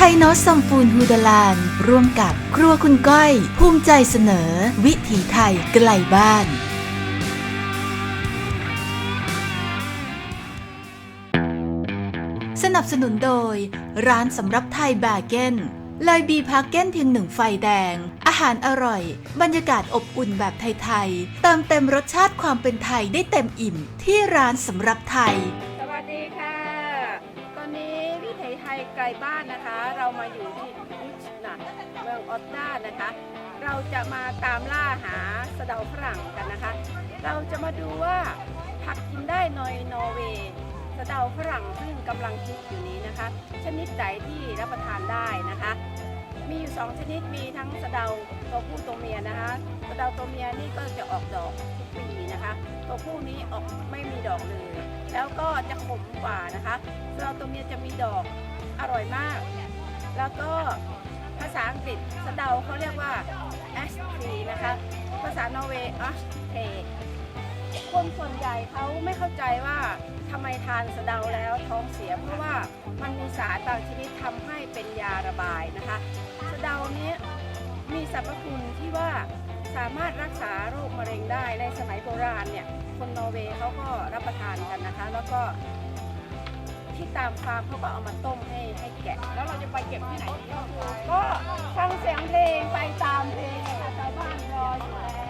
ไทยโนตซัมฟูนฮูดาลาน ร่วมกับครัวคุณก้อย ภูมิใจเสนอ วิถีไทยไกลบ้านสนับสนุนโดย ร้านสำรับไทยแบเกนเลยบีพาเก้นเพียงหนึ่งไฟแดง อาหารอร่อย บรรยากาศอบอุ่นแบบไทยๆเติมเต็มรสชาติความเป็นไทยได้เต็มอิ่มที่ร้านสำรับไทย สวัสดีค่ะ บ้านนะคะ เรามาอยู่ที่นิชนัทเมืองออตตานะคะ เราจะมาตามล่าหาสะเดาฝรั่งกันนะคะ เราจะมาดูว่าผักกินได้ในนอร์เวย์สะเดาฝรั่งซึ่งกำลังฮิตอยู่นี้นะคะ ชนิดไหนที่รับประทานได้นะคะ มีอยู่สองชนิดมีทั้งสะเดาตัวผู้ตัวเมียนะคะสะเดาตัวเมียนี่ก็จะออกดอกทุกปีนะคะ ตัวผู้นี้ออกไม่มีดอกเลยแล้วก็จะขมกว่านะคะสะเดาตัวเมียจะมีดอก อร่อยมาก แล้วก็ภาษาอังกฤษสะเดาเขาเรียกว่า a s t r e นะคะ ภาษานอร์เวย์ a s t r e คนส่วนใหญ่เขาไม่เข้าใจว่าทำไมทานสะเดาแล้วท้องเสียเพราะว่ามันมีสารบางชนิดทำให้เป็นยาระบายนะคะ สะเดานี้มีสรรพคุณที่ว่าสามารถรักษาโรคมะเร็งได้ในสมัยโบราณเนี่ยคนนอร์เวย์เขาก็รับประทานกันนะคะ แล้วก็ ที่ตามฟาร์มเขาก็เอามาต้มให้ให้แกะ แล้วเราจะไปเก็บที่ไหนดีก็ฟังเสียงเพลงไปตามเพลงนะคะชาวบ้านรออยู่แล้ว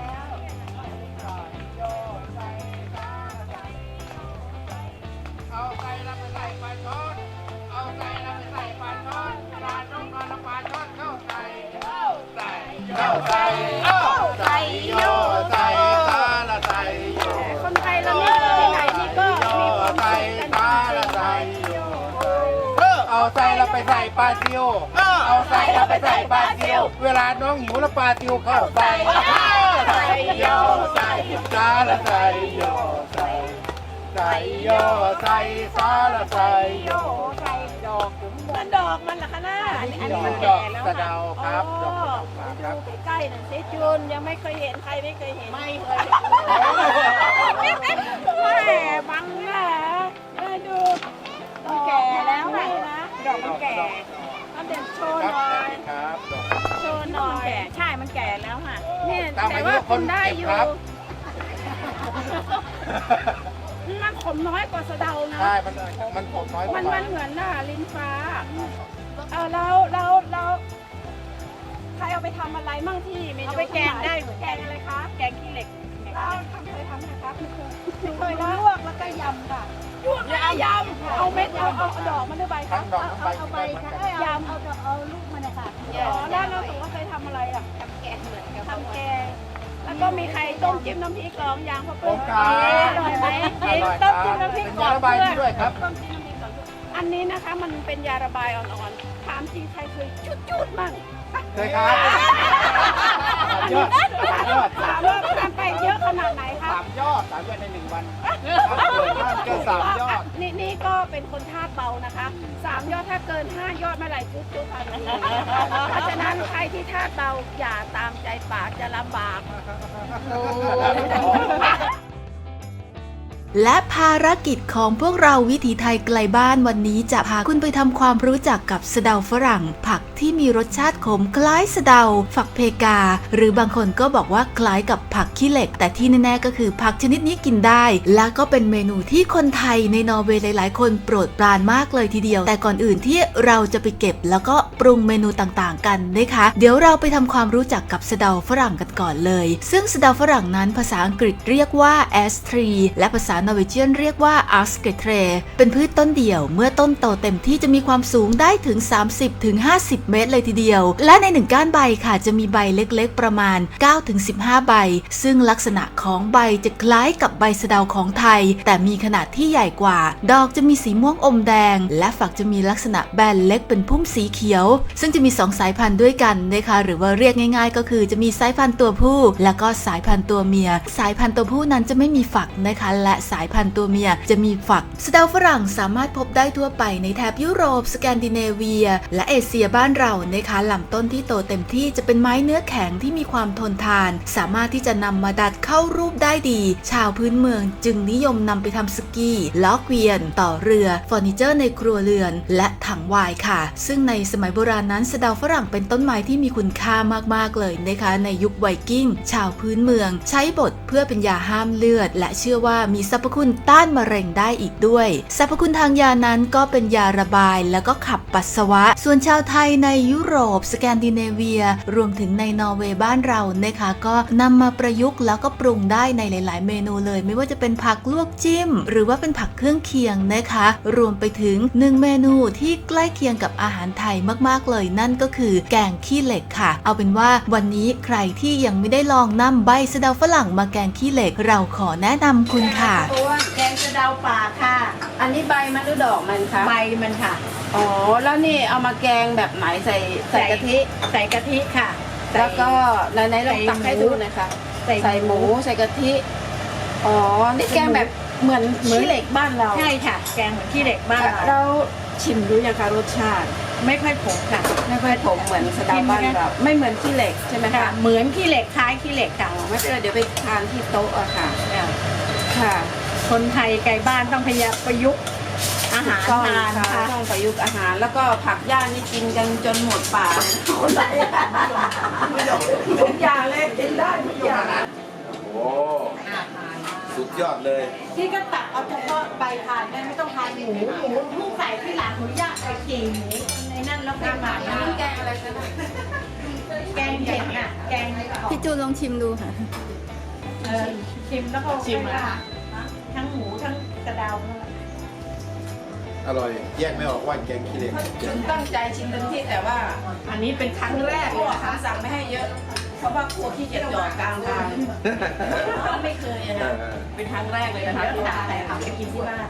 ใส่ปลาซิวเวลาน้องหิวแล้วปลาซิวเข้าใส่ใส่โยใส่ตาละใส่โยใส่ใส่โยใส่ตาละใส่โยใส่ดอกมือนดอกมันเหรอคะน้าอันนี้อันนี้มันดแก่อกแล้วสะเดาครับดอกสะเดาครับ ดูใกล้ๆหน่อยสิจูนยังไม่เคยเห็นใครไม่เคยเห็น ไม่เคยแม่บังหน้าแม่ดูดอกแก่แล้วนะดอกมันแก่ อาเด็ดโชว์คหรับน่อย ครับดอกโชว์หน่อย ใช่ มันแก่แล้วค่ะ เนี่ยตามแต่อายุว่าคคนนได้อยู่เก็บครับมันขมน้อยกว่าสะเดานะ ใช่ มันมันผมน้อยกมัว่านหน่มัอนยเหมือนหน้าลิ้นฟ้า เออเราเราเราใครเอาไปทำอะไรมั่งที่เมนูเอาไปแกงได้แกงอะไรคะ แกงขี้เหล็กเราทำเคยทำนะครับไม่เคยไม่เคยลนะวกแล้วก็ยำ เอาเม็ดเอาเอาเอาดอกมันด้วยใบครัทั้บงดอกทั้งใบเอาใบเหมือนค่ะกันยำเอาดอกเอาลูกมันนะคะอ๋อแล้วเราถือว่าเคยทำอะไรอะทำแกงเหมือนกันทำแกงแล้วก็มีใครต้มจิ้มน้ำพริกกรองยางพอโครเปิ้ลงการอร่อยไหมอร่อยคต้รัมบจิ้มน้ำพริกเป็นก่อยานระบายเพื่ด้วยครับต้มจิ้มน้ำพริกก่อนอันนี้นะคะมันเป็นยาระบายอ่อนๆถามจริงใครเคยจุดจุดๆมั่งเคยครับสามยอดสามยอดถามว่าทำไป เยอะขนาดไหนคะสามยอดสามยอดในหนึ่งวันก็สามยอดนี่นี่ก็เป็นคนธาตุเบานะคะสามยอดถ้าเกินห้ายอดเมื่อไหร่จุดจุดทันทีเพราะฉะนั้นใครที่ธาตุเบาอย่าตามใจปากจะลำบาก และภารกิจของพวกเราวิถีไทยไกลบ้านวันนี้จะพาคุณไปทำความรู้จักกับสะเดาฝรั่ง ผักที่มีรสชาติขมคล้ายสะเดา ฝักเพกา หรือบางคนก็บอกว่าคล้ายกับผักขี้เหล็ก แต่ที่แน่ๆก็คือผักชนิดนี้กินได้ และก็เป็นเมนูที่คนไทยในนอร์เวย์หลายๆ คนโปรดปรานมากเลยทีเดียว แต่ก่อนอื่นที่เราจะไปเก็บแล้วก็ปรุงเมนูต่างๆ กันนะคะ เดี๋ยวเราไปทำความรู้จักกับสะเดาฝรั่งกันก่อนเลย ซึ่งสะเดาฝรั่งนั้นภาษาอังกฤษเรียกว่า a s t r e และภาษานอร์เวเจียนเรียกว่า a s k e t r e เป็นพืชต้นเดี่ยว เมื่อต้นโตเต็มที่จะมีความสูงได้ถึง 30-50 เมตรเลยทีเดียว และในหนึ่งก้านใบค่ะจะมีใบเล็กๆ ประมาณ 9-15 ใบ ซึ่งลักษณะของใบจะคล้ายกับใบสะเดาของไทย แต่มีขนาดที่ใหญ่กว่า ดอกจะมีสีม่วงอมแดง และฝักจะมีลักษณะแบนเล็กเป็นพุ่มสีเขียว ซึ่งจะมี 2 สายพันธุ์ด้วยกันนะคะหรือว่าเรียกง่ายๆ ก็คือจะมีสายพันธุ์ตัวผู้ และก็สายพันธุ์ตัวเมีย สายพันธุ์ตัวผู้นั้นจะไม่มีฝักนะคะและสายพันธุ์ตัวเมียจะมีฝัก สเดาฝรั่งสามารถพบได้ทั่วไปในแถบยุโรป สแกนดิเนเวีย และเอเชียบ้านเรานะคะลำต้นที่โตเต็มที่จะเป็นไม้เนื้อแข็งที่มีความทนทาน สามารถที่จะนำมาดัดเข้ารูปได้ดี ชาวพื้นเมืองจึงนิยมนำไปทำสกีล้อเกวียน ต่อเรือเฟอร์นิเจอร์ในครัวเรือน และถังวายค่ะ ซึ่งในสมัยโบราณนั้นสะเดาฝรั่งเป็นต้นไม้ที่มีคุณค่ามากๆเลยนะคะ ในยุคไวกิ้ง ชาวพื้นเมือง ใช้บดเพื่อเป็นยาห้ามเลือด และเชื่อว่ามีสรรพคุณต้านมะเร็งได้อีกด้วย สรรพคุณทางยานั้นก็เป็นยาระบายแล้วก็ขับปัสสาวะ ส่วนชาวไทยในยุโรป สแกนดิเนเวีย รวมถึงในนอร์เวย์บ้านเรานะคะ ก็นำมาประยุกต์แล้วก็ปรุงได้ในหลาย ๆ เมนูเลย ไม่ว่าจะเป็นผักลวกจิ้ม หรือว่าเป็นผักเครื่องเคียงนะคะ รวมไปถึงหนึ่งเมนูที่ใกล้เคียงกับอาหารไทยมากๆเลย นั่นก็คือแกงขี้เหล็กค่ะ เอาเป็นว่าวันนี้ใครที่ยังไม่ได้ลองนำใบสะเดาฝรั่งมาแกงขี้เหล็ก เราขอแนะนำคุณค่ะอ้วนแกงสะเดาป่าค่ะ อันนี้ใบมันหรือดอกมันคะใบมันค่ะ อ๋อ แล้วนี่เอามาแกงแบบไหนใส่ใส่กะทิ ใส่กะทิค่ะใส่แล้วก็ในในลองตักให้ดูหน่อยค่ะ ใส่หมูใส่กะทิ อ๋อ นี่แกงแบบเหมือนขี้เหล็กบ้านเรา ใช่ค่ะ แกงเหมือนขี้เหล็กบ้านเราเราชิมดูยังคะรสชาติ ไม่ค่อยผงค่ะ ไม่ค่อยถมเหมือนสะเดาบ้านเราไม่เหมือนขี้เหล็กใช่ไหมค่ะคะเหมือนขี้เหล็กคล้ายขี้เหล็กค่ะอ๋อไม่เป็นไรเดี๋ยวไปทานที่โต๊ะอะค่ะ ค่ะ คนไทยไกลบ้านต้องพยายามประยุกต์อาหารต้องทานค่ะค่ะต้องประยุกต์อาหารแล้วก็ผักย่างนี่กินกันจนหมดป่าเลยนะคนไทยทุกอย่างเลยกินได้ทุกอย่างโอ้สุดยอดเลยที่ก็ตักเอาเฉพาะใบทานได้ไม่ต้องทานหมูหมูลูกใส่ที่หลังหมูย่างใส่กิ่งหมูในนั่นแล้วก็หมาอันนี้แกงอะไรกันนะแกงเผ็ดน่ะแกงพี่จูนลองชิมดูค่ะ เออชิมแล้วก็ชิมอะ ทั้งหมูทั้งกระเดาอร่อย แยกไม่ออกว่าแกงขี้เหล็กฉันตั้งใจชิมเต็มที่แต่ว่าอันนี้เป็นครั้งครั้งแรแรกกเลเลยยนะนะคะคะสั่งไม่ให้เยอะ เพราะว่ากลัวขี้เกียจจอดกลางทางไม่เคยอะนะเป็นครั้งแรกเลยนะคะเดี๋ยวที่ทานอะไรทำทำไปกินที่บ้าน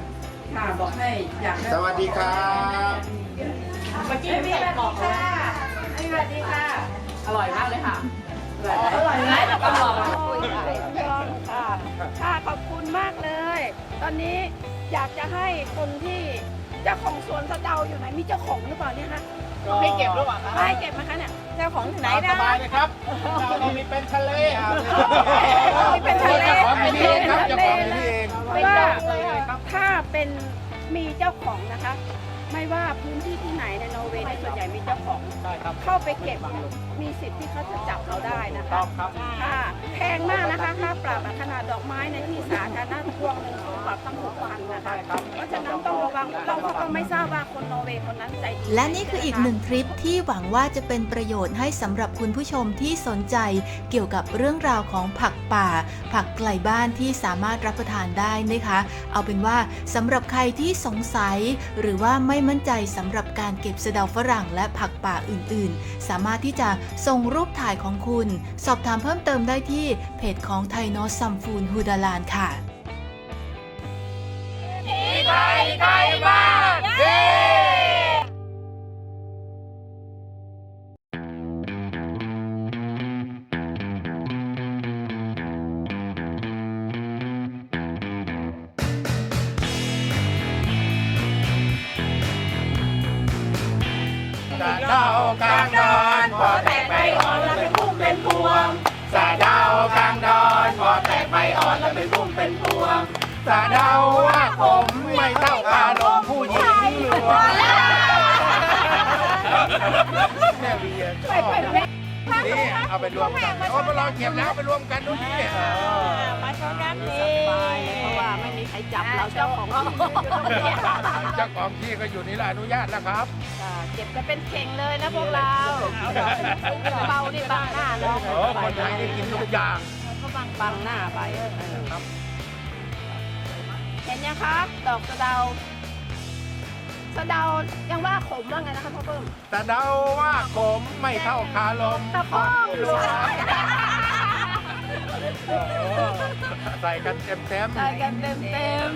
ค่ะบอกให้อยากได้สวัสดีครับเมื่อกี้ไม่ไม่มีใส่แบบกรอบนี้เลยค่ะสวัสดีค่ะ อร่อยมากเลยค่ะอร่อย อนนี้อยากจะให้คนที่เจ้าของสวนสะเดาอยู่ไหนมีเจ้าของหรือเปล่าเนี่ยคะให้เก็บหรือเปล่าครับไม่เก็บนะคะเนี่ยเจ้าของที่ไหนสนะบายเลยครับเรามีเป็นทะเลมีเป็นทะเลจ้าของอยู่นี่เองครับเจ้าของอยู่นี่เองเพราะว่าถ้าเป็นมีเจ้าของนะคะ ไม่ว่าพื้นที่ที่ไหนในนอร์เวย์ในยส่วนใหญ่มีเจ้าของได้ครับเข้าไปเก็บเนี่ยมีสิทธิ์ที่เขาจะจับเราได้นะคะครับค่ะแพงมากนะคะค่าปรับอะขนาดดอกไม้ในที่สาธารณะ รับตั้งหกพันนะคะเพราะฉะนั้นต้องระวังเราก็ต้องไม่ทราบว่าคนนอร์เวย์คนนั้นใจดีและนี่คืออีกหนึ่งทริปที่หวังว่าจะเป็นประโยชน์ให้สำหรับคุณผู้ชมที่สนใจเกี่ยวกับเรื่องราวของผักป่า ผักไกลบ้านที่สามารถรับประทานได้นะคะ เอาเป็นว่าสำหรับใครที่สงสัย หรือว่าไม่มั่นใจสำหรับการเก็บสะเดาฝรั่งและผักป่าอื่น ๆ สามารถที่จะส่งรูปถ่ายของคุณ สอบถามเพิ่มเติมได้ที่เพจของไทโนซัมฟูนฮูดาลานค่ะ กลางดอนพอแตกใบอ่อนแล้วเป็นพุ่มเป็นพวงสะเดากลางดอนพอแตกใบอ่อนแล้วเป็นพุ่มเป็นพวงสะเดาว่าผมไม่เท่าคารมผู้หญิงหลวงแม่เบียร์ชอบ นี่เอาไปรวมกันโอ้ไปลองเก็บแล้วไปรวมกันดูนี่เออมาชมกันดีเพราะว่าไม่มีใครจับเราเจ้าของที่เจ้าของที่ก็อยู่นี่แหละอนุญาตนะครับอ่าเก็บกันเป็นเข่งเลยนะพวกเราเบานี่บังหน้าเนาะโอ้คนไทยได้กินทุกอย่างก็บังบังหน้าไปครับเห็นยังคะดอกสะเดา สะเดายังว่าขมว่าไงนะคะพ่อเพิ่มแต่เดาว่าผมไม่เท่าคาลมตะพ้องหลวงใส่กันเต็มๆใส่กันเต็มเต็ม